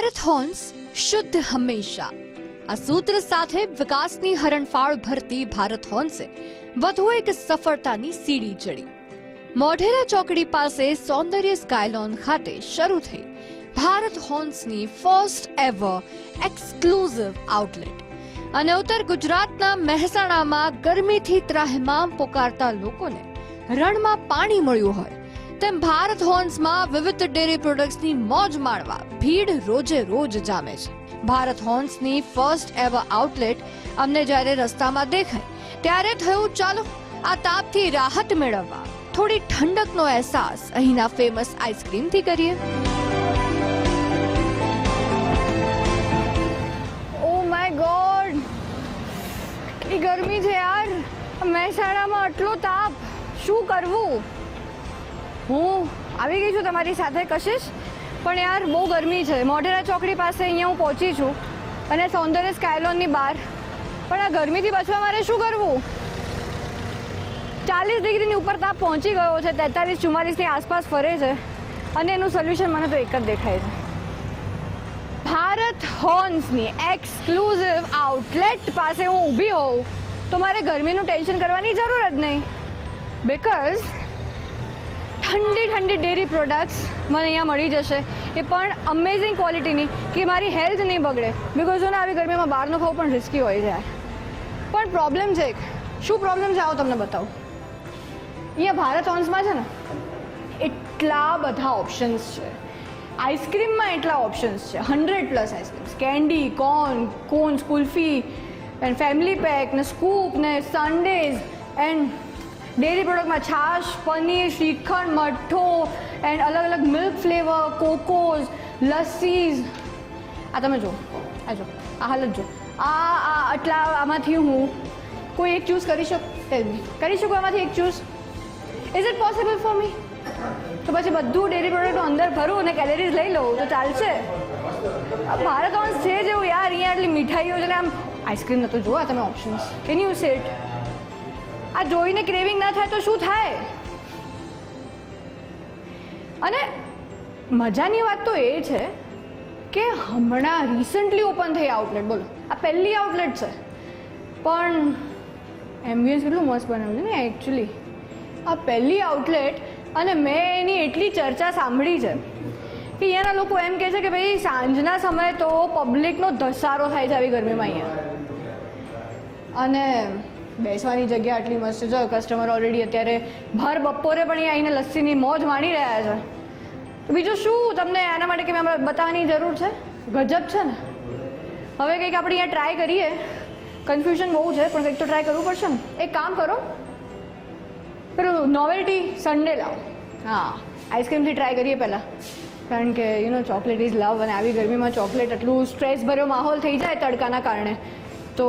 ભારત હોન્સ શુદ્ધ હંમેશા. આ સૂત્ર સાથે વિકાસની હરણફાળ ભરતી ભારત હોન્સે વધુ એક સફળતાની સીડી ચડી મોઢેરા ચોકડી પાસે સૌંદર્ય સ્કાયલોન ખાતે શરૂ થઈ ભારત હોન્સની ફર્સ્ટ એવર એક્સક્લુઝિવ આઉટલેટ અને ઉત્તર ગુજરાતના મહેસાણામાં ગરમીથી ત્રાહિમામ પોકારતા લોકોને રણમાં પાણી મળ્યું હોય. તેમ ભારત હોન્સમાં વિવિધ ડેરી પ્રોડક્ટ્સની મોજ માણવા ભીડ રોજે રોજ જામે છે. ભારત હોન્સની ફર્સ્ટ એવર આઉટલેટ અમને જ્યારે રસ્તામાં દેખાય, ત્યારે થયું ચાલો આ તાપથી રાહત મેળવવા. થોડી ઠંડકનો અહેસાસ અહીંના ફેમસ આઈસ્ક્રીમથી કરીએ. ઓ માય ગોડ કેટલી ગરમી છે યાર! મહેસાણામાં આટલો તાપ. શું કરવું? હું આવી ગઈ છું તમારી સાથે કશિશ, પણ યાર બહુ ગરમી છે. મોઢેરા ચોકડી પાસે અહીંયા હું પહોંચી છું અને સૌંદર્ય સ્કાયલોનની બહાર. પણ આ ગરમીથી બચવા મારે શું કરવું? ચાલીસ ડિગ્રીની ઉપર તાપ પહોંચી ગયો છે, તેતાલીસ ચુમ્માલીસની આસપાસ ફરે છે અને એનું સોલ્યુશન મને તો એક જ દેખાય છે. ભારત હોર્ન્સની એક્સક્લુઝિવ આઉટલેટ પાસે હું ઊભી હોઉં તો મારે ગરમીનું ટેન્શન કરવાની જરૂર જ નહીં. બિકોઝ ઠંડી ઠંડી ડેરી પ્રોડક્ટ્સ મને અહીંયા મળી જશે. એ પણ અમેઝિંગ ક્વોલિટીની કે મારી હેલ્થ નહીં બગડે. બિકોઝ ને આવી ગરમીમાં બહારનું ખાવું પણ રિસ્કી હોય છે પણ પ્રોબ્લેમ છે એક. શું પ્રોબ્લેમ છે? આવો તમને બતાવું. અહીંયા ભારત ઓન્સમાં છે ને, એટલા બધા ઓપ્શન્સ છે. આઈસ્ક્રીમમાં એટલા ઓપ્શન્સ છે. Hundred plus ice creams candy corn cones kulfi and family pack ને સ્કૂપ ને સન્ડેઝ એન્ડ ડેરી પ્રોડક્ટમાં છાશ, પનીર, શ્રીખંડ, મઠ્ઠો એન્ડ અલગ અલગ મિલ્ક ફ્લેવર કોકોઝ લસ્સીઝ આ તમે જો આ જો આ હાલત જો આ આ, આટલા, આમાંથી હું કોઈ એક ચૂઝ કરી શકું કરી શકું આમાંથી એક choose is it possible for me તો પછી બધું ડેરી પ્રોડક્ટ અંદર ભરું અને કેલેરીઝ લઈ લઉં, તો ચાલશે. ભારત ઓન છે જેવું યાર, અહીંયા એટલી મીઠાઈઓ છે ને આમ આઈસ્ક્રીમ નતો જોવા તમે ઓપ્શન્સ કેન યુ સેટ આ જોઈને ક્રેવિંગ ના થાય તો શું થાય? અને મજાની વાત તો એ છે કે હમણાં રિસન્ટલી ઓપન થઈ આઉટલેટ બોલો. આ પહેલી આઉટલેટ છે. પણ એમ્બિયન્સ કેટલું મસ્ત બનાવ્યું ને એકચ્યુઅલી આ પહેલી આઉટલેટ અને મેં એની એટલી ચર્ચા સાંભળી છે કે અહીંયાના લોકો એમ કહે છે કે ભાઈ સાંજના સમયે તો પબ્લિકનો ધસારો થાય છે આવી ગરમીમાં અહીંયા. અને બેસવાની જગ્યા આટલી મસ્ત છે. કસ્ટમર ઓલરેડી અત્યારે ભર બપોરે પણ અહીંયા આવીને લસ્સીની મોજ માણી રહ્યા છે. તો બીજું શું તમને આના માટે કે બતાવવાની જરૂર છે? ગજબ છે ને? હવે કંઈક આપણે અહીંયા ટ્રાય કરીએ. કન્ફ્યુઝન બહુ છે પણ કંઈક તો ટ્રાય કરવું પડશે ને. એક કામ કરો. પેલું નોવેલ્ટી સન્ડે લાવો. હા. આઈસ્ક્રીમથી ટ્રાય કરીએ પહેલાં. કારણ કે you know chocolate is love અને આવી ગરમીમાં ચોકલેટ એટલું સ્ટ્રેસ ભર્યો માહોલ થઈ જાય તડકાના કારણે. તો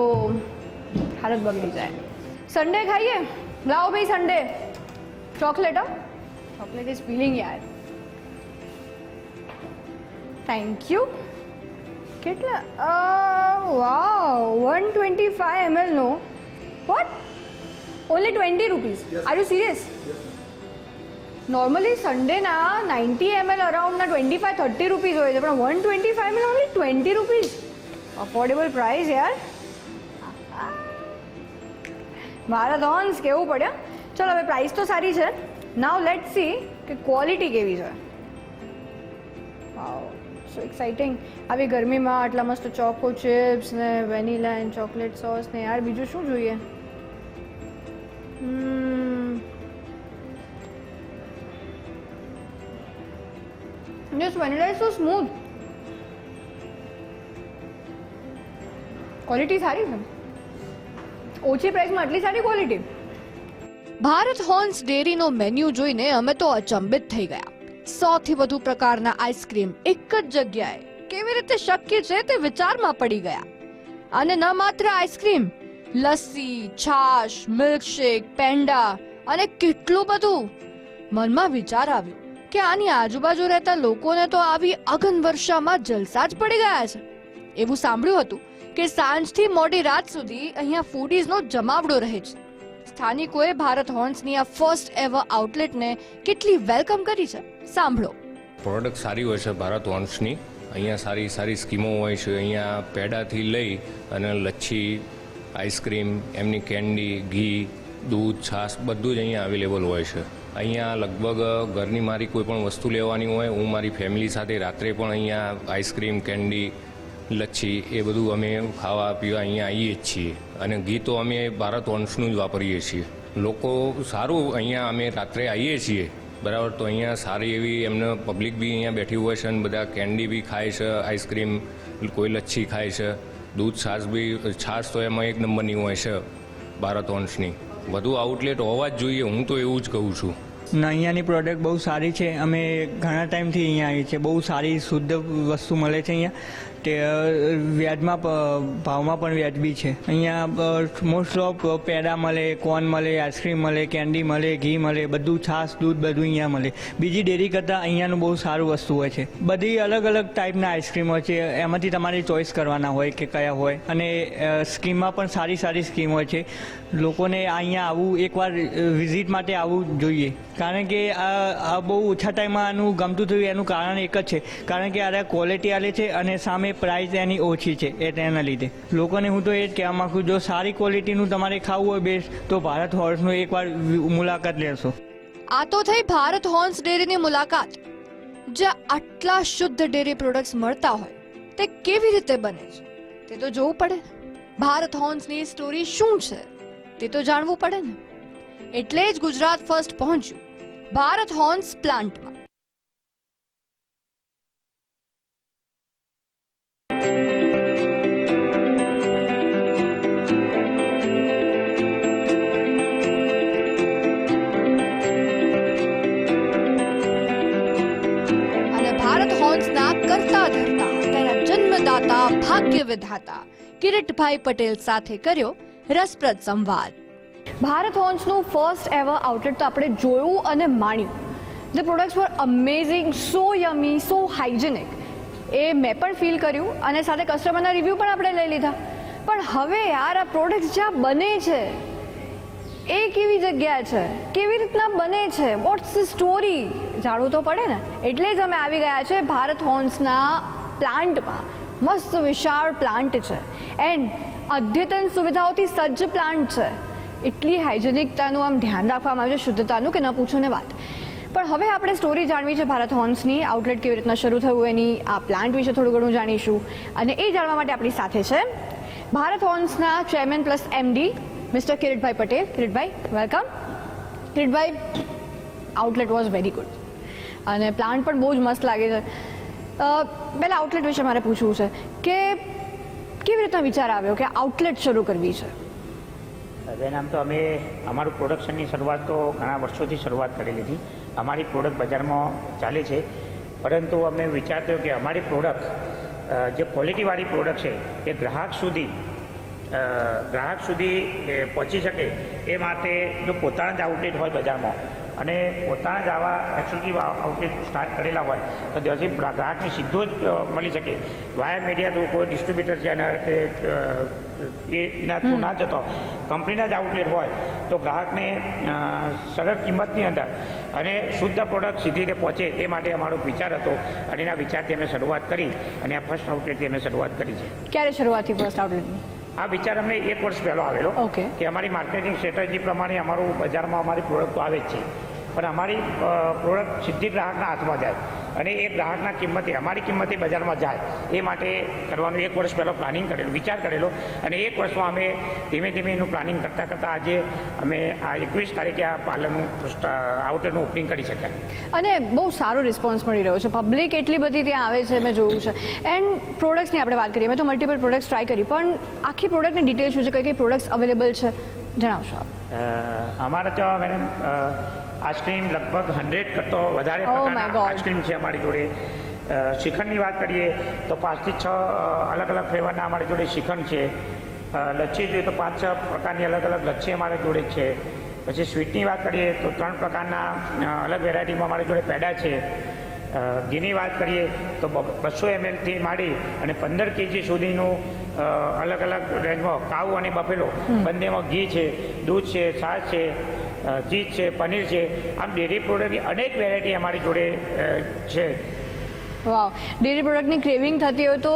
હાલત બગડી જાય. સન્ડે ખાઈએ? લાવો ભાઈ સન્ડે ચોકલેટ હો. ચોકલેટ ઇઝ ફિલિંગ યાર. થેન્ક યુ કેટલા? Wow one twenty five એમએલનો what only twenty rupees are you serious normally સન્ડેના ninety ML અરાઉન્ડના ટ્વેન્ટી ફાઈવ થર્ટી રૂપીઝ હોય છે પણ one twenty five ML only twenty rupees affordable price યાર. ભારત હોન્સ કેવું પડ્યા ચલો હવે પ્રાઇસ તો સારી છે. નાવ લેટ સી કે ક્વોલિટી કેવી છે. વાવ સો એક્સાઇટિંગ આવી ગરમીમાં આટલા મસ્ત ચોકો ચિપ્સ ને વેનીલા એન્ડ ચોકલેટ સોસ ને યાર, બીજું શું જોઈએ? Just vanilla is so smooth quality સારી છે. ઓછી પ્રાઇસમાં આટલી સારી ક્વોલિટી? ભારત હોન્સ ડેરીનો મેન્યુ જોઈને અમે તો અચંબિત થઈ ગયા. સો થી વધુ પ્રકારના આઈસ્ક્રીમ એક જ જગ્યાએ કેવી રીતે શક્ય છે તે વિચારમાં પડી ગયા. અને ન માત્ર આઈસ્ક્રીમ, લસ્સી, છાશ, મિલ્કશેક, પેંડા અને કેટલું બધું. મનમાં વિચાર આવ્યો કે આની આજુબાજુ રહેતા લોકોને તો આવી અગન વર્ષામાં જલસા જ પડી ગયા છે. એવું સાંભળ્યું હતું કે સાંજથી મોડી રાત સુધી અહીંયા ફૂડીઝનો જમાવડો રહે છે. સ્થાનિકોએ ભારત હોર્ન્સની આ ફર્સ્ટ એવર આઉટલેટને કેટલી વેલકમ કરી છે? સાંભળો. પ્રોડક્ટ સારી હોય છે ભારત હોર્ન્સની. અહીંયા સારી સારી સ્કીમો હોય છે. અહીંયા પેડાથી લઈ અને લચ્છી આઈસ્ક્રીમ એમની કેન્ડી ઘી, દૂધ, છાશ બધું જ અહીંયા અવેલેબલ હોય છે. અહીંયા લગભગ ઘરની મારી કોઈ પણ વસ્તુ લેવાની હોય, હું મારી ફેમિલી સાથે રાત્રે પણ અહીંયા આઈસ્ક્રીમ કેન્ડી લચ્છી, એ બધું અમે ખાવા પીવા અહીંયા આવીએ જ છીએ. અને ગીતો અમે ભારત વંશનું જ વાપરીએ છીએ. લોકો સારું અહીંયા અમે રાત્રે આવીએ છીએ. બરાબર? તો અહીંયા સારી એવી એમને પબ્લિક બી અહીંયા બેઠી હોય છે અને બધા કેન્ડી બી ખાય છે આઈસ્ક્રીમ કોઈ લચ્છી ખાય છે. દૂધ, છાશ બી, છાશ તો એમાં એક નંબરની હોય છે ભારત વંશની. વધુ આઉટલેટ હોવા જ જોઈએ, હું તો એવું જ કહું છું. ના, અહીંયાની પ્રોડક્ટ બહુ સારી છે. અમે ઘણા ટાઈમથી અહીંયા આવીએ છીએ. બહુ સારી શુદ્ધ વસ્તુ મળે છે અહીંયા. તે વ્યાજમાં ભાવમાં પણ વ્યાજબી છે. અહીંયા મોસ્ટ ઓફ પેડા મળે કોર્ન મળે આઈસ્ક્રીમ મળે કેન્ડી મળે, ઘી મળે, બધું છાશ, દૂધ બધું અહીંયા મળે. બીજી ડેરી કરતાં અહીંયાનું બહુ સારું વસ્તુ હોય છે. બધી અલગ અલગ ટાઈપના આઈસ્ક્રીમો છે. એમાંથી તમારે ચોઈસ કરવાના હોય કે કયા હોય. અને સ્કીમમાં પણ સારી સારી સ્કીમ હોય છે. લોકોને અહીંયા આવવું એકવાર વિઝિટ માટે આવવું જોઈએ. કારણ કે આ બહુ ઓછા ટાઈમમાં આનું ગમતું થયું એનું કારણ એક જ છે. કારણ કે આ ક્વોલિટી આલે છે અને સામે પ્રાઇસ એની ઓછી છે, એ લીધે. લોકોને હું તો એ જ કહેવા માગું જો સારી ક્વોલિટીનું તમારે ખાવું હોય બેસ્ટ તો ભારત હોર્સનું એકવાર મુલાકાત લેશો. આ તો થઈ ભારત હોર્ન્સ ડેરીની મુલાકાત. જ્યાં આટલા શુદ્ધ ડેરી પ્રોડક્ટ્સ મળતા હોય, તે કેવી રીતે બને છે? તે તો જોવું પડે ભારત હોર્ન્સની સ્ટોરી શું છે? તે તો જાણવું પડે ને. એટલે જ ગુજરાત ફર્સ્ટ પહોંચ્યું. ભારત હોર્ન્સ પ્લાન્ટમાં ભાગ્ય વિધાતા. કિરીટભાઈ પટેલ સાથે કર્યો રસપ્રદ સંવાદ. ભારત હોન્સનું ફર્સ્ટ એવર આઉટલેટ તો આપણે જોયું અને માણ્યું. The products were amazing so yummy so hygienic એ મેં પણ ફીલ કર્યું અને સાથે કસ્ટમરના રિવ્યૂ પણ આપણે લઈ લીધા. પણ હવે યાર, આ પ્રોડક્ટ્સ જ્યાં બને છે, એ કેવી જગ્યા છે? કેવી રીતના બને છે? વોટ્સ ધ સ્ટોરી જાણવું તો પડે ને. એટલે જ અમે આવી ગયા છે ભારત હોન્સના પ્લાન્ટમાં મસ્ત વિશાળ પ્લાન્ટ છે. એન્ડ અદ્યતન સુવિધાઓથી સજ્જ પ્લાન્ટ છે. એટલી હાઇજેનિકતાનું આમ ધ્યાન રાખવામાં આવ્યું છે, શુદ્ધતાનું કે ન પૂછો ને વાત. પણ હવે આપણે સ્ટોરી જાણવી છે ભારત હોર્ન્સની આઉટલેટ કેવી રીતના શરૂ થયું એની, આ પ્લાન્ટ વિશે થોડું ઘણું જાણીશું. અને એ જાણવા માટે આપણી સાથે છે Bharat હોર્ન્સના chairman plus MD mister Kiritbhai Patel. Kiritbhai welcome Kiritbhai outlet was very good અને પ્લાન્ટ પણ બહુ જ મસ્ત લાગે છે. પહેલા આઉટલેટ વિશે મારે પૂછવું છે કે કેવી રીતના વિચાર આવ્યો કે આઉટલેટ શરૂ કરવી છે? બેન આમ તો અમે અમારું પ્રોડક્શનની શરૂઆત તો ઘણા વર્ષોથી શરૂઆત કરેલી હતી અમારી પ્રોડક્ટ બજારમાં ચાલે છે. પરંતુ અમે વિચારતો કે અમારી પ્રોડક્ટ જે ક્વોલિટીવાળી પ્રોડક્ટ છે, એ ગ્રાહક સુધી ગ્રાહક સુધી પહોંચી શકે એ માટે જો પોતાના જ આઉટલેટ હોય બજારમાં અને પોતાના જ આવા એક્સક્લુઝિવ આઉટલેટ સ્ટાર્ટ કરેલા હોય તો ત્યાંથી ગ્રાહકને સીધો જ મળી શકે. વાયા મીડિયા તો કોઈ ડિસ્ટ્રીબ્યુટર છે અ, એના થ્રુ ના જતો. કંપનીના જ આઉટલેટ હોય તો ગ્રાહકને સરળ કિંમતની અંદર અને શુદ્ધ પ્રોડક્ટ સીધી રીતે પહોંચે એ માટે અમારો વિચાર હતો અને એના વિચારથી અમે શરૂઆત કરી અને આ ફર્સ્ટ આઉટલેટથી અમે શરૂઆત કરી છે. ક્યારે શરૂઆતથી ફર્સ્ટ આઉટલેટની આ વિચાર અમને એક વર્ષ પહેલો આવેલો. કે અમારી માર્કેટિંગ સ્ટ્રેટેજી પ્રમાણે અમારું બજારમાં અમારી પ્રોડક્ટ આવે જ છે. પણ અમારી પ્રોડક્ટ સીધી ગ્રાહકના હાથમાં જાય અને એ ગ્રાહકના કિંમતે અમારી કિંમતે બજારમાં જાય એ માટે કરવાનું એક વર્ષ પહેલાં પ્લાનિંગ કરેલું વિચાર કરેલો અને એક વર્ષમાં અમે ધીમે ધીમે એનું પ્લાનિંગ કરતાં કરતાં આજે અમે આ એકવીસ તારીખે આ પાર્લરનું આઉટલેટનું ઓપનિંગ કરી શક્યા. અને બહુ સારો રિસ્પોન્સ મળી રહ્યો છે. પબ્લિક એટલી બધી ત્યાં આવે છે મેં જોયું છે. એન્ડ પ્રોડક્ટ્સની આપણે વાત કરીએ મેં તો મલ્ટિપલ પ્રોડક્ટ્સ ટ્રાય કરી પણ આખી પ્રોડક્ટની ડિટેલ શું છે? કઈ કઈ પ્રોડક્ટ્સ અવેલેબલ છે? જણાવશો આપ. અમારા તો મેડમ આઈસ્ક્રીમ લગભગ હંડ્રેડ કરતો વધારે Oh પ્રકારના. આઈસ્ક્રીમ છે અમારી જોડે. શ્રીખંડની વાત કરીએ તો પાંચથી છ અલગ અલગ ફ્લેવરના અમારી જોડે શ્રીખંડ છે. લચ્છી જોઈએ તો પાંચ છ પ્રકારની અલગ અલગ લચ્છી અમારી જોડે છે. પછી સ્વીટની વાત કરીએ તો ત્રણ પ્રકારના અલગ વેરાયટીમાં અમારી જોડે પેડા છે. ઘીની વાત કરીએ તો બસો એમએલથી માંડી અને પંદર કેજી સુધીનું અલગ અલગ રેન્જમાં કાઉ અને બફેલો બંનેમાં ઘી છે દૂધ છે છાશ છે ચીઝ છે પનીર છે આમ ડેરી પ્રોડક્ટની અનેક વેરાયટી અમારી જોડે છે. વાવ. ડેરી પ્રોડક્ટની ક્રેવિંગ થતી હોય તો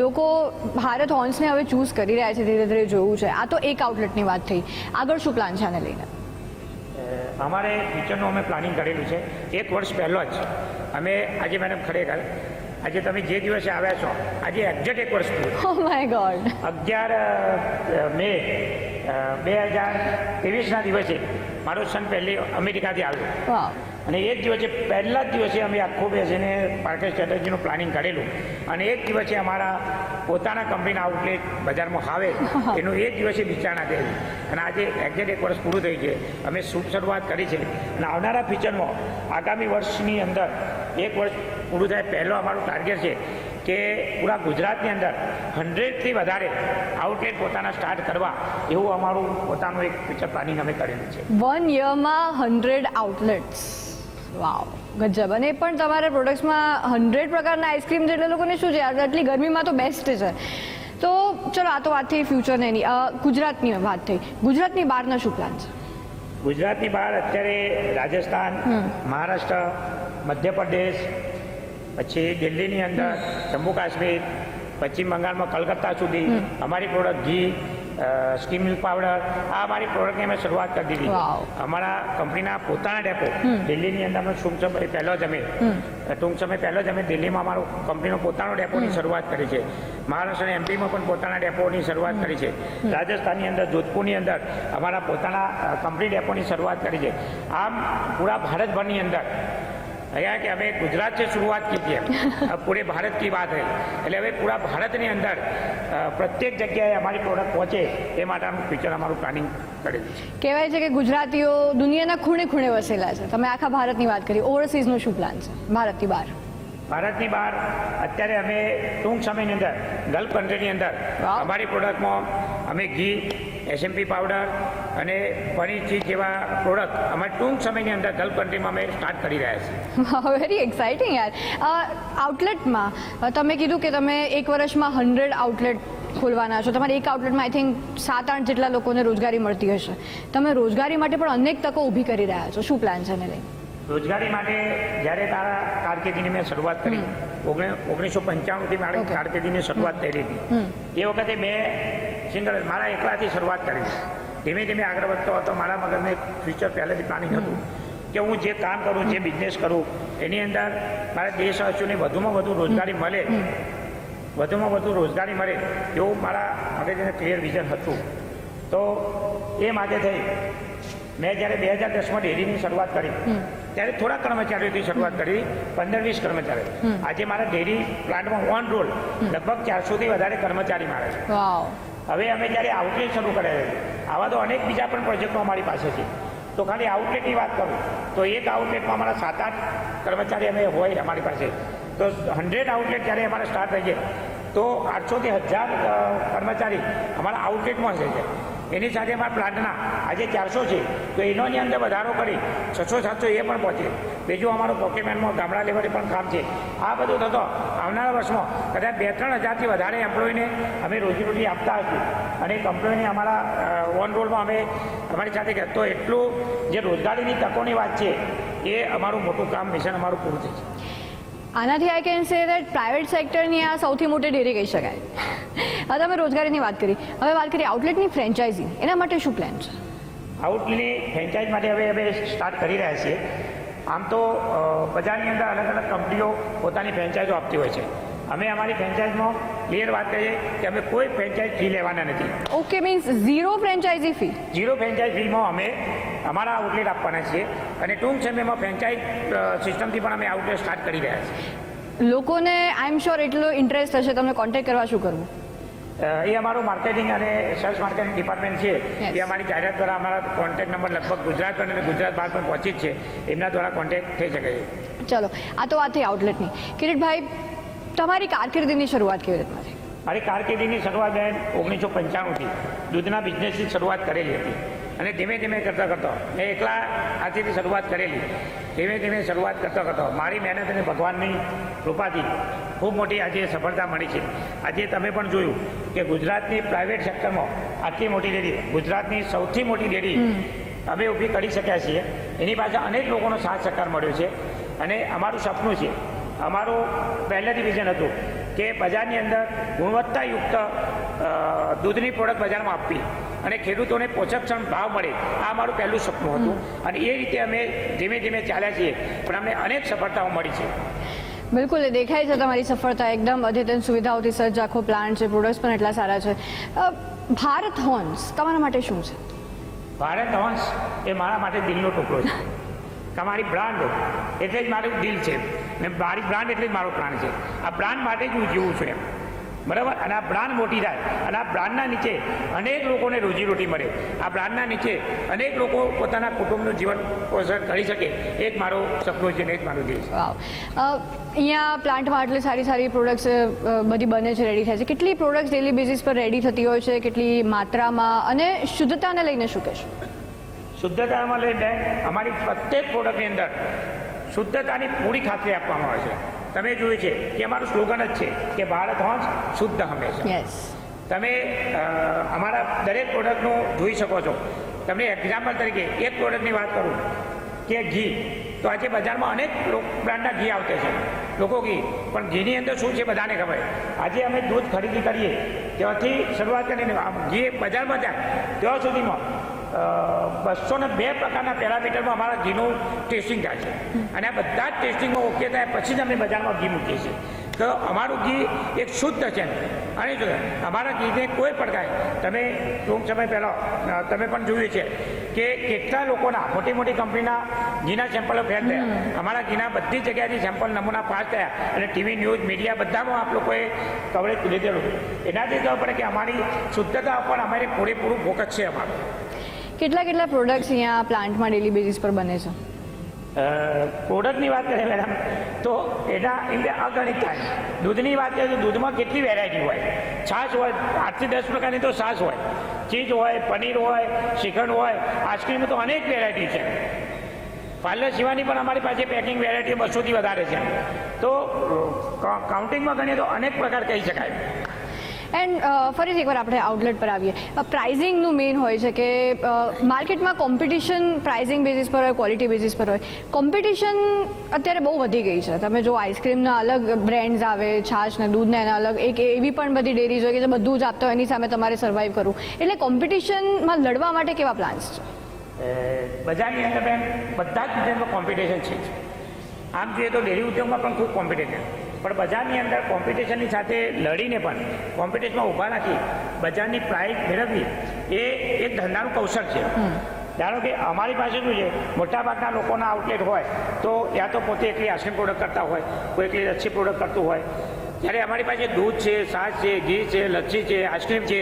લોકો ભારત હોન્સને હવે ચૂઝ કરી રહ્યા છે ધીરે ધીરે જોવું છે. આ તો એક આઉટલેટની વાત થઈ. આગળ શું પ્લાન છે આને લઈને? અમારે ફ્યુચરનું અમે પ્લાનિંગ કરેલું છે. એક વર્ષ પહેલાં જ અમે આજે મેડમ ખરેખર આજે તમે જે દિવસે આવ્યા છો આજે એક્ઝેક્ટ એક વર્ષ પૂરું. માય ગોડ અગિયાર મે બે હજાર ત્રેવીસના દિવસે મારો સન પહેલી અમેરિકાથી આવ્યો. અને એ જ દિવસે પહેલા જ દિવસે અમે આખું બેસીને પાર્કેશ ચેટર્જીનું પ્લાનિંગ કરેલું. અને એક દિવસે અમારા પોતાના કંપનીના આઉટલેટ બજારમાં આવે એનું એ દિવસે વિચારણા કરી. અને આજે એક્ઝેક્ટ એક વર્ષ પૂરું થઈ છે. અમે શુભ શરૂઆત કરી છે. અને આવનારા ફ્યુચરમાં આગામી વર્ષની અંદર એક વર્ષ પૂરું થાય પહેલો અમારું ટાર્ગેટ છે. કે પૂરા ગુજરાતની અંદર હંડ્રેડથી વધારે આઉટલેટ પોતાના સ્ટાર્ટ કરવા એવું અમારું પોતાનું એક ફ્યુચર પ્લાનિંગ અમે કરેલું છે. વન યરમાં હંડ્રેડ આઉટલેટ્સ વાવ ગજબ. અને પણ તમારા પ્રોડક્ટ્સમાં હંડ્રેડ પ્રકારના આઈસ્ક્રીમ છે એટલે લોકોને શું છે? આટલી ગરમીમાં તો બેસ્ટ છે. તો ચલો આ તો વાત થઈ ફ્યુચરની એની. ગુજરાતની વાત થઈ. ગુજરાતની બહારના શું પ્લાન છે? ગુજરાતની બહાર અત્યારે રાજસ્થાન મહારાષ્ટ્ર મધ્યપ્રદેશ પછી દિલ્હીની અંદર જમ્મુ કાશ્મીર પશ્ચિમ બંગાળમાં કલકત્તા સુધી અમારી પ્રોડક્ટ ઘી સ્કીમ મિલ્ક પાવડર આ અમારી પ્રોડક્ટની અમે શરૂઆત કરી દીધી. અમારા કંપનીના પોતાના ડેપો દિલ્હીની અંદર અમે ટૂંક સમય પહેલો જ અમે ટૂંક સમય પહેલો જ અમે દિલ્હીમાં અમારો કંપનીનો પોતાનો ડેપોની શરૂઆત કરી છે. મહારાષ્ટ્ર અને એમપીમાં પણ પોતાના ડેપોની શરૂઆત કરી છે. રાજસ્થાનની અંદર જોધપુરની અંદર અમારા પોતાના કંપની ડેપોની શરૂઆત કરી છે. આમ પૂરા ભારતભરની અંદર અહીંયા કે અમે ગુજરાત से शुरुआत की थी अब पूरे भारत की बात है એટલે હવે પૂરા ભારતની અંદર અ, પ્રત્યેક જગ્યાએ અમારી પ્રોડક્ટ પહોંચે એ માટેનું ફીચર અમારું પ્લાનિંગ કરેલું છે કહેવાય છે કે ગુજરાતીઓ દુનિયાના ખૂણે ખૂણે વસેલા છે તમે આખા ભારતની વાત કરી ઓવરસીઝનો શું પ્લાન છે ભારતની બહાર ભારતની બહાર અત્યારે અમે ટૂંક સમયની અંદર ગલ્ફ કન્ટ્રીની અંદર વાહ. અમારી પ્રોડક્ટમાં અમે ઘી એસએમપી પાવડર અને પનીર ચીઝ જેવા પ્રોડક્ટ અમે ટૂંક સમયની અંદર ગલ્ફ કન્ટ્રીમાં અમે સ્ટાર્ટ કરી રહ્યા છીએ. વેરી એક્સાઇટિંગ યાર. આઉટલેટમાં તમે કીધું કે તમે એક વર્ષમાં હંડ્રેડ આઉટલેટ ખોલવાના છો. તમારે એક આઉટલેટમાં આઈ થિંક સાત આઠ જેટલા લોકોને રોજગારી મળતી હશે. તમે રોજગારી માટે પણ અનેક તકો ઊભી કરી રહ્યા છો. શું પ્લાન છે એને લઈને? રોજગારી માટે જ્યારે તારા કારકિર્દીની મેં શરૂઆત કરી ઓગણીસો પંચાણુંથી મારી. કારકિર્દીની શરૂઆત થઈ હતી. એ વખતે મેં સિંગલ મારા એકલાથી શરૂઆત કરીશ. ધીમે ધીમે આગળ વધતો હતો. મારા મગજને ફ્યુચર પહેલેથી પ્લાનિંગ હતું કે હું જે કામ કરું જે બિઝનેસ કરું એની અંદર મારા દેશવાસીઓને વધુમાં વધુ રોજગારી મળે. વધુમાં વધુ રોજગારી મળે એવું મારા મગજને ક્લિયર વિઝન હતું. તો એ માટે થઈ મેં જ્યારે બે હજાર દસમાં ડેરીની શરૂઆત કરી ત્યારે થોડા કર્મચારીઓથી શરૂઆત કરી પંદર વીસ કર્મચારીઓ. આજે મારા ડેરી પ્લાન્ટમાં ઓન રોલ લગભગ ચારસોથી વધારે કર્મચારી મારે છે. હવે અમે જ્યારે આઉટલેટ શરૂ કર્યા આવા તો અનેક બીજા પણ પ્રોજેક્ટો અમારી પાસે છે. તો ખાલી આઉટલેટની વાત કરું, તો એક આઉટલેટમાં અમારા સાત આઠ કર્મચારી અમે હોય અમારી પાસે. તો હંડ્રેડ આઉટલેટ જ્યારે અમારે સ્ટાર્ટ થઈ જાય, તો આઠસોથી હજાર કર્મચારી અમારા આઉટલેટમાં છે. એની સાથે અમારા પ્લાન્ટના. આજે ચારસો છે. તો એનોની અંદર વધારો કરી છસો સાતસો એ પણ પહોંચે. બીજું અમારું પોકેમેનમાં ગામડા લેવલે પણ કામ છે. આ બધું થતો આવનારા વર્ષમાં કદાચ બે ત્રણ હજારથી વધારે એમ્પ્લોયને અમે રોજીરોટી આપતા હશું. અને કંપનીને અમારા ઓન રોલમાં અમે અમારી સાથે કહેતો, એટલું જે રોજગારીની તકોની વાત છે, એ અમારું મોટું કામ મિશન અમારું પૂરું થઈ છે આનાથી I can say that private સેક્ટરની આ સૌથી મોટી ડેરી કહી શકાય. હવે તમે રોજગારીની વાત કરી. હવે વાત કરીએ આઉટલેટની ફ્રેન્ચાઇઝી એના માટે શું પ્લાન છે? આઉટની ફ્રેન્ચાઇઝ માટે હવે અમે સ્ટાર્ટ કરી રહ્યા છીએ. આમ તો બજારની અંદર અલગ અલગ કંપનીઓ પોતાની ફ્રેન્ચાઇઝો આપતી હોય છે. અમે અમારી ફ્રેન્ચાઇઝમાં ક્લિયર વાત કરીએ કે અમે કોઈ ફ્રેન્ચાઇઝ ફી લેવાના નથી. Okay means zero franchisee fee zero franchise ફીમાં અમે અમારા આઉટલેટ આપવાના છીએ અને ટૂંક સમયમાં ફ્રેન્ચાઇઝ સિસ્ટમથી પણ અમે આઉટલેટ સ્ટાર્ટ કરી રહ્યા છીએ. લોકોને આઈ એમ શ્યોર એટલો ઇન્ટરેસ્ટ હશે તમને કોન્ટેક્ટ કરવા શું કરવું? એ અમારું માર્કેટિંગ અને સેલ્સ માર્કેટિંગ ડિપાર્ટમેન્ટ છે. એ અમારી જાહેરાત દ્વારા અમારા કોન્ટેક્ટ નંબર લગભગ ગુજરાત અને ગુજરાત બહાર પણ પહોંચી જ છે. એમના દ્વારા કોન્ટેક્ટ થઈ શકે છે. ચલો આ તો વાત થઈ આઉટલેટની કિરીટભાઈ તમારી કારકિર્દીની શરૂઆત કેવી રીતના થઈ? મારી કારકિર્દીની શરૂઆત બેન ઓગણીસો પંચાણુંથી દૂધના બિઝનેસની શરૂઆત કરેલી હતી. અને ધીમે ધીમે કરતો કરતો. મેં એકલા હાથેથી શરૂઆત કરેલી. ધીમે ધીમે શરૂઆત કરતો કરતો. મારી મહેનત અને ભગવાનની કૃપાથી ખૂબ મોટી આજે સફળતા મળી છે. આજે તમે પણ જોયું કે ગુજરાતની પ્રાઇવેટ સેક્ટરમાં આટલી મોટી ડેરી ગુજરાતની સૌથી મોટી ડેરી અમે ઊભી કરી શક્યા છીએ. એની પાછળ અનેક લોકોનો સાથ સહકાર મળ્યો છે. અને અમારું સપનું છે અમારું પહેલેથી વિઝન હતું કે બજારની અંદર ગુણવત્તાયુક્ત દૂધની પ્રોડક્ટ બજારમાં આપવી. અને ખેડૂતોને પોષકક્ષમ ભાવ મળે. આ મારું પહેલું સપનું હતું. અને એ રીતે અમે ધીમે ધીમે ચાલ્યા છીએ. પણ અમને અનેક સફળતાઓ મળી છે. બિલકુલ દેખાય છે તમારી સફળતા. એકદમ અદ્યતન સુવિધાઓથી સજ્જ આખો પ્લાન્ટ છે પ્રોડક્ટ્સ પણ એટલા સારા છે. ભારત હોન્સ તમારા માટે શું છે? ભારત હોન્સ એ મારા માટે દિલનો ટુકડો છે. તમારી બ્રાન્ડ એટલે જ મારું દિલ છે. ને મારી બ્રાન્ડ એટલે જ મારો પ્રાણ છે. આ બ્રાન્ડ માટે જ હું જીવું છું એમ. બરાબર? અને આ બ્રાન્ડ મોટી થાય. અને આ બ્રાન્ડના નીચે અનેક લોકોને રોજીરોટી મળે. આ બ્રાન્ડના નીચે અનેક લોકો પોતાના કુટુંબનું જીવન પોષણ કરી શકે. એ જ મારો સપનો છે ને એ જ મારું અ, અહીંયા પ્લાન્ટમાં આટલી સારી સારી પ્રોડક્ટ્સ બધી બને છે રેડી થાય છે. કેટલી પ્રોડક્ટ્સ ડેલી બેઝિસ પર રેડી થતી હોય છે? કેટલી માત્રામાં? અને શુદ્ધતાને લઈને શું કહેશો? શુદ્ધતામાં લઈને અમારી પ્રત્યેક પ્રોડક્ટની અંદર શુદ્ધતાની પૂરી ખાતરી આપવામાં આવે છે. તમે જોયું છે કે અમારું સ્લોગન જ છે કે ભારત હોંચ શુદ્ધ હંમેશા. તમે અમારા દરેક પ્રોડક્ટનું જોઈ શકો છો. તમને એક્ઝામ્પલ તરીકે એક પ્રોડક્ટની વાત કરું કે ઘી. તો આજે બજારમાં અનેક બ્રાન્ડના ઘી આવતા છે. લોકો ઘી. પણ ઘીની અંદર શું છે બધાને ખબર. આજે અમે દૂધ ખરીદી કરીએ. ત્યાંથી શરૂઆત કરીને આમ ઘી બજારમાં જાય ત્યાં સુધીમાં બસો ને બે પ્રકારના પેરામીટરમાં અમારા ઘીનું ટેસ્ટિંગ થાય છે. અને આ બધા જ ટેસ્ટિંગમાં ઓકે થાય પછી જ અમે બજારમાં ઘી મૂકીએ છીએ. તો અમારું ઘી એક શુદ્ધ છે. અને જો અમારા ઘીને કોઈ પડકાય તમે ટૂંક સમય પહેલાં તમે પણ જોયું છે કે કેટલા લોકોના મોટી મોટી કંપનીના ઘીના સેમ્પલો ફેલ થયા. અમારા ઘીના બધી જગ્યાએથી સેમ્પલ નમૂના પાસ થયા. અને ટીવી ન્યૂઝ મીડિયા બધામાં આપ લોકોએ કવરેજ લીધેલું. એનાથી ખબર પડે કે અમારી શુદ્ધતા ઉપર અમારે પૂરેપૂરું ફોકસ છે અમારું. કેટલા કેટલા પ્રોડક્ટ્સ અહીંયા પ્લાન્ટમાં ડેલી બેઝિસ પર બને છે? પ્રોડક્ટની વાત કરીએ મેડમ તો એના એટલે અગણિત થાય. દૂધની વાત કરીએ તો દૂધમાં કેટલી વેરાયટી હોય? છાશ હોય, આઠથી દસ પ્રકારની તો છાશ હોય. ચીઝ હોય, પનીર હોય, શ્રીખંડ હોય આઈસ્ક્રીમમાં તો અનેક વેરાયટી છે. પાર્લર સિવાયની પણ અમારી પાસે પેકિંગ વેરાયટી બસોથી વધારે છે. તો કાઉન્ટિંગમાં ગણીએ તો અનેક પ્રકાર કહી શકાય. એન્ડ ફરીથી એકવાર આપણે આઉટલેટ પર આવીએ. પ્રાઇઝિંગનું મેઇન હોય છે કે માર્કેટમાં કોમ્પિટિશન પ્રાઇઝિંગ બેઝિસ પર હોય ક્વોલિટી બેઝિસ પર હોય. કોમ્પિટિશન અત્યારે બહુ વધી ગઈ છે. તમે જો આઈસ્ક્રીમના અલગ બ્રેન્ડ્સ આવે, છાશ ને દૂધને એના અલગ, એક એવી પણ બધી ડેરીઝ હોય કે જે બધું જ આપતા હોય, એની સામે તમારે સર્વાઈવ કરવું. એટલે કોમ્પિટિશનમાં લડવા માટે કેવા પ્લાન્સ છે? બજારની અંદર બધા જ કોમ્પિટિશન છે આમ જોઈએ તો ડેરી ઉદ્યોગમાં પણ ખૂબ કોમ્પિટિશન પણ બજારની અંદર કોમ્પિટિશનની સાથે લડીને પણ કોમ્પિટિશનમાં ઊભા રાખી બજારની પ્રાઇસ મેળવવી એ એક ધંધાનું કૌશલ છે. ધારો કે અમારી પાસે શું છે મોટાભાગના લોકોના આઉટલેટ હોય તો યા તો પોતે એકલી આઈસ્ક્રીમ પ્રોડક્ટ કરતા હોય કોઈ એકલી લચ્છી પ્રોડક્ટ કરતું હોય. જ્યારે અમારી પાસે દૂધ છે છાશ છે ઘી છે લચ્છી છે આઈસ્ક્રીમ છે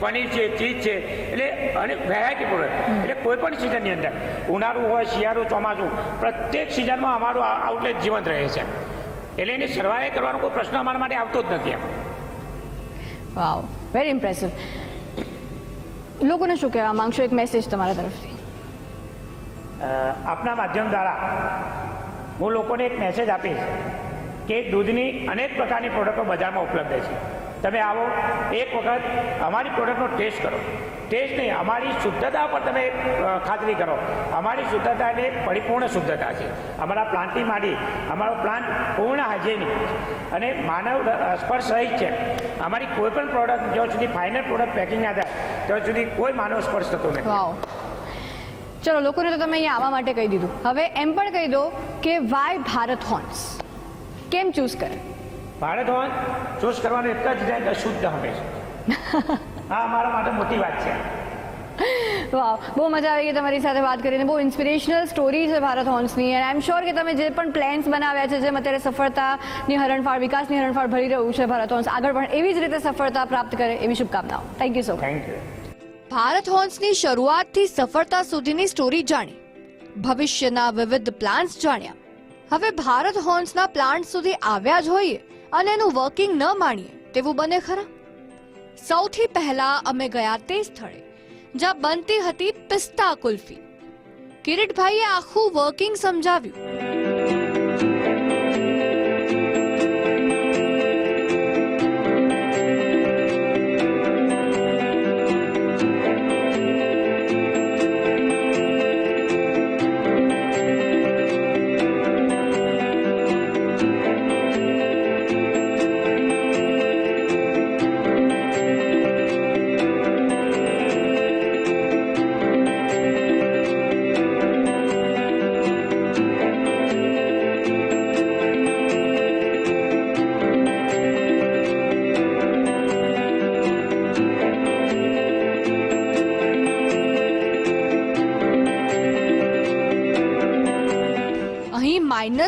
પનીર છે ચીઝ છે એટલે અનેક વેરાયટી પ્રોડક્ટ એટલે કોઈ પણ સિઝનની અંદર ઉનાળું હોય શિયાળું ચોમાસું પ્રત્યેક સિઝનમાં અમારું આ આઉટલેટ જીવંત રહે છે. એટલે એની સર્વાઈવ કરવાનો કોઈ પ્રશ્ન અમારા માટે આવતો જ નથી એમ. વાવ વેરી ઇમ્પ્રેસિવ લોકોને શું કહેવા માંગશો? એક મેસેજ તમારા તરફથી. આપના માધ્યમ દ્વારા હું લોકોને એક મેસેજ આપીશ કે દૂધની અનેક પ્રકારની પ્રોડક્ટો બજારમાં ઉપલબ્ધ છે. તમે આવો એક વખત અમારી પ્રોડક્ટનો ટેસ્ટ કરો. ટેસ્ટ નહીં, અમારી શુદ્ધતા પર તમે ખાતરી કરો. અમારી શુદ્ધતા એટલે પરિપૂર્ણ શુદ્ધતા છે. અમારા પ્લાન્ટની માંડી, અમારો પ્લાન્ટ પૂર્ણ હાઇજેનિક અને માનવ સ્પર્શ રહિત છે. અમારી કોઈ પણ પ્રોડક્ટ જ્યાં સુધી ફાઇનલ પ્રોડક્ટ પેકિંગ ના થાય, ત્યાં સુધી કોઈ માનવ સ્પર્શ થતો નથી. ચલો, લોકોને તો તમે અહીંયા આવવા માટે કહી દીધું. હવે એમ પણ કહી દો કે વાય ભારત હોર્ન્સ કેમ ચૂઝ કરે? ભારત હોન ચોસ કરવાનું એક જ જાય કે શુદ્ધ હંમેશા આ મારા માટે મોટી વાત છે. વાવ બહુ મજા આવી ગઈ તમારી સાથે વાત કરીને. બહુ ઇન્સ્પિરેશનલ સ્ટોરી છે ભારત હોન્સની એન્ડ આઈ એમ શ્યોર કે તમે જે પણ પ્લાન્સ બનાવ્યા છે જેમ અત્યારે સફળતાની હરણફાળ વિકાસની હરણફાળ ભરી રહ્યું છે ભારત હોન્સ આગળ પણ એવી જ રીતે સફળતા પ્રાપ્ત કરે એવી શુભકામનાઓ. Thank you so thank you Bharat હોન્સની શરૂઆતથી સફળતા સુધીની સ્ટોરી જાણી. ભવિષ્યના વિવિધ પ્લાન્સ જાણ્યા. હવે ભારત હોન્સના પ્લાન્ટ સુધી આવ્યા જ હોઈએ. અને એનું વર્કિંગ ન માણીએ, તેવું બને ખરા? સૌથી પહેલા અમે ગયા તે સ્થળે, જ્યાં બનતી હતી પિસ્તા કુલ્ફી. કિરીટભાઈએ આખું વર્કિંગ સમજાવ્યું.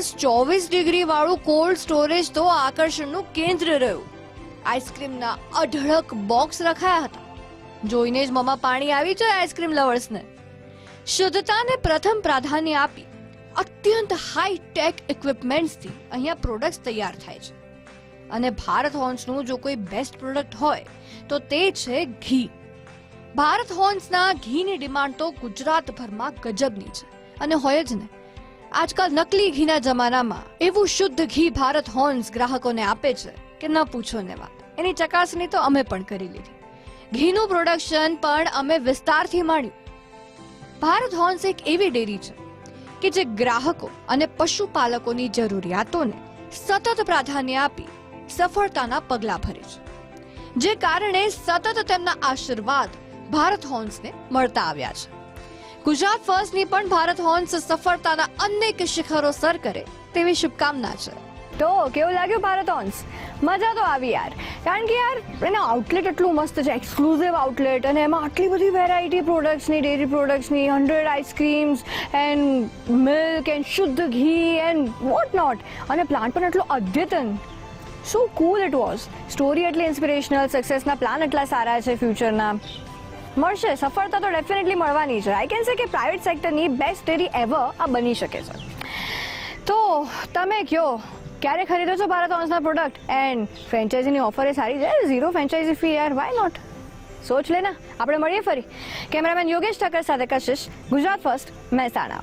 માઇનસ ચોવીસ ડિગ્રી વાળું કોલ્ડ સ્ટોરેજ તો આકર્ષણનું કેન્દ્ર રહ્યું. આઈસ્ક્રીમના અઢળક બોક્સ રખાયા હતા. જોઈને જ મમા પાણી આવી જાય આઈસ્ક્રીમ લવર્સને શુદ્ધતાને પ્રથમ પ્રાધાન્ય આપી અત્યંત હાઈ ટેક ઇક્વિપમેન્ટ્સથી અહીંયા પ્રોડક્ટ્સ તૈયાર થાય છે. અને ભારત હોન્સનું જો કોઈ બેસ્ટ પ્રોડક્ટ હોય, તો તે છે ઘી. ભારત હોન્સના ઘીની ડિમાન્ડ તો ગુજરાતભરમાં ગજબની છે. અને હોય જ ને. આજકાલ નકલી ઘીના જમાનામાં એવું શુદ્ધ ઘી ભારત હોન્સ ગ્રાહકોને આપે છે કે ન પૂછો ને વાત. એની ચકાસણી તો અમે પણ કરી લીધી. ઘીનું પ્રોડક્શન પણ અમે વિસ્તારથી માણ્યું. ભારત હોન્સ એક એવી ડેરી છે કે જે ગ્રાહકો અને પશુપાલકોની જરૂરિયાતોને સતત પ્રાધાન્ય આપી સફળતાના પગલા ભરે છે. જે કારણે સતત તેમના આશીર્વાદ ભારત હોન્સને મળતા આવ્યા છે. ગુજરાત ફર્સ્ટની પણ ભારત હોન્સ સફળતાના અનેક શિખરો સર કરે, તેવી શુભકામના છે. તો કેવું લાગ્યું ભારત હોન્સ મજા તો આવી યાર. કારણ કે યાર, એના આઉટલેટ એટલું મસ્ત છે એક્સક્લુઝિવ આઉટલેટ અને એમાં આટલી બધી વેરાયટી પ્રોડક્ટ્સની dairy પ્રોડક્ટ્સની hundred ice creams and milk and શુદ્ધ ઘી એન્ડ વોટ નોટ અને પ્લાન્ટ પણ એટલો અદ્યતન. So cool it was story એટલી ઇન્સ્પિરેશનલ સક્સેસના પ્લાન એટલા સારા છે ફ્યુચરના મળશે. સફળતા તો ડેફિનેટલી મળવાની છે. આઈ કેન સે કે પ્રાઇવેટ સેક્ટરની બેસ્ટ ડેરી એવર આ બની શકે છે. તો તમે કયો? ક્યારે ખરીદો છો ભારત ઓન્સના પ્રોડક્ટ એન્ડ ફ્રેન્ચાઇઝીની ઓફર એ સારી છે? ઝીરો ફ્રેન્ચાઇઝી ફી યાર વાય નોટ સોચ લેના. આપણે મળીએ ફરી. કેમેરામેન યોગેશ ઠક્કર સાથે કશિશ. ગુજરાત ફર્સ્ટ મહેસાણા.